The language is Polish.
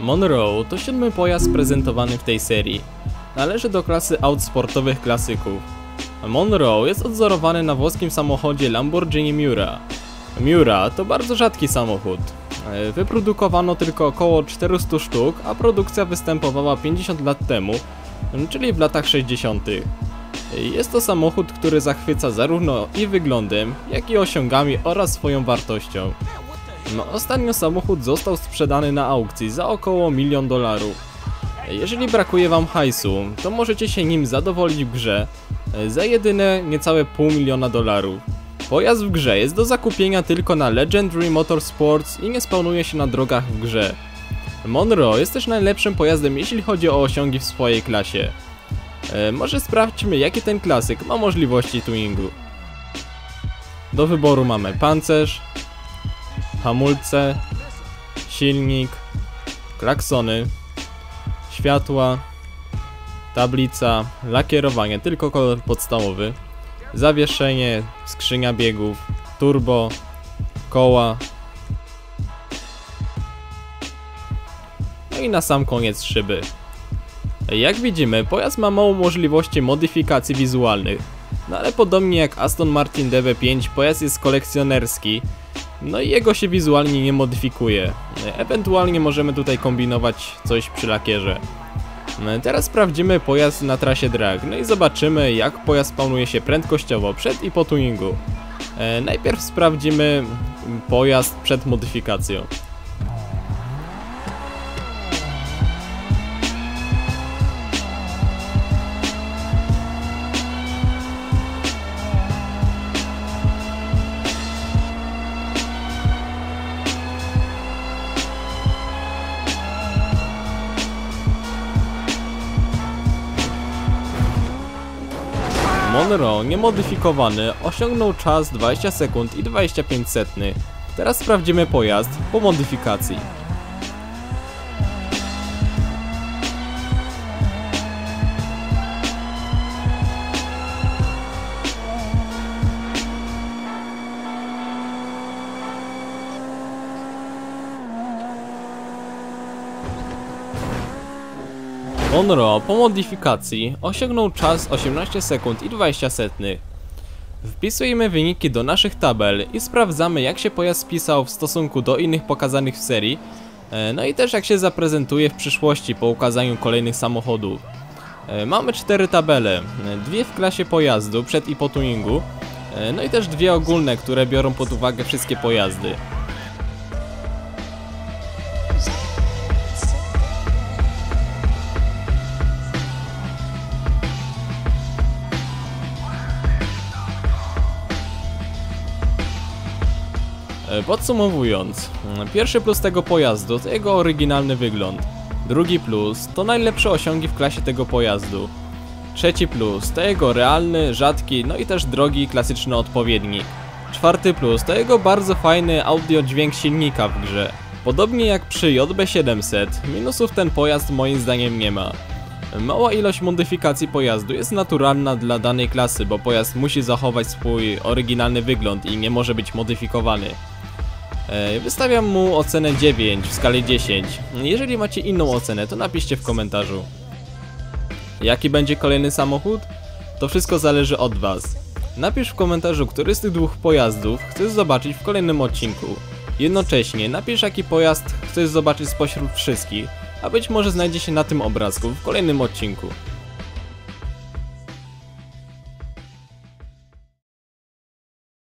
Monroe to siódmy pojazd prezentowany w tej serii. Należy do klasy aut sportowych klasyków. Monroe jest odzorowany na włoskim samochodzie Lamborghini Miura. Miura to bardzo rzadki samochód. Wyprodukowano tylko około 400 sztuk, a produkcja występowała 50 lat temu, czyli w latach 60. Jest to samochód, który zachwyca zarówno i wyglądem, jak i osiągami oraz swoją wartością. No, ostatnio samochód został sprzedany na aukcji za około milion dolarów. Jeżeli brakuje wam hajsu, to możecie się nim zadowolić w grze e, za jedyne niecałe pół miliona dolarów. Pojazd w grze jest do zakupienia tylko na Legendary Motorsports i nie spełnuje się na drogach w grze. Monroe jest też najlepszym pojazdem jeśli chodzi o osiągi w swojej klasie. E, może sprawdźmy jaki ten klasyk ma możliwości tuningu. Do wyboru mamy pancerz, hamulce, silnik, klaksony, światła, tablica, lakierowanie, tylko kolor podstawowy, zawieszenie, skrzynia biegów, turbo, koła. No i na sam koniec szyby. Jak widzimy, pojazd ma mało możliwości modyfikacji wizualnych, no ale podobnie jak Aston Martin DB5, pojazd jest kolekcjonerski, no i jego się wizualnie nie modyfikuje. Ewentualnie możemy tutaj kombinować coś przy lakierze. Teraz sprawdzimy pojazd na trasie drag, no i zobaczymy jak pojazd spawnuje się prędkościowo przed i po tuningu. E, najpierw sprawdzimy pojazd przed modyfikacją. Monroe niemodyfikowany osiągnął czas 20 sekund i 25 setny. Teraz sprawdzimy pojazd po modyfikacji. Monroe po modyfikacji osiągnął czas 18 sekund i 20 setnych. Wpisujemy wyniki do naszych tabel i sprawdzamy jak się pojazd spisał w stosunku do innych pokazanych w serii, e, no i też jak się zaprezentuje w przyszłości po ukazaniu kolejnych samochodów. E, mamy cztery tabele, e, dwie w klasie pojazdu przed i po tuningu, no i też dwie ogólne, które biorą pod uwagę wszystkie pojazdy. Podsumowując, mm, pierwszy plus tego pojazdu to jego oryginalny wygląd. Drugi plus to najlepsze osiągi w klasie tego pojazdu. Trzeci plus to jego realny, rzadki, no i też drogi klasyczny odpowiednik. Czwarty plus to jego bardzo fajny audio dźwięk silnika w grze. Podobnie jak przy JB700, minusów ten pojazd moim zdaniem nie ma. Mała ilość modyfikacji pojazdu jest naturalna dla danej klasy, bo pojazd musi zachować swój oryginalny wygląd i nie może być modyfikowany. E, wystawiam mu ocenę 9 w skali 10. Jeżeli macie inną ocenę, to napiszcie w komentarzu. Jaki będzie kolejny samochód? To wszystko zależy od Was. Napisz w komentarzu, który z tych dwóch pojazdów chcesz zobaczyć w kolejnym odcinku. Jednocześnie napisz jaki pojazd chcesz zobaczyć spośród wszystkich, a być może znajdzie się na tym obrazku w kolejnym odcinku.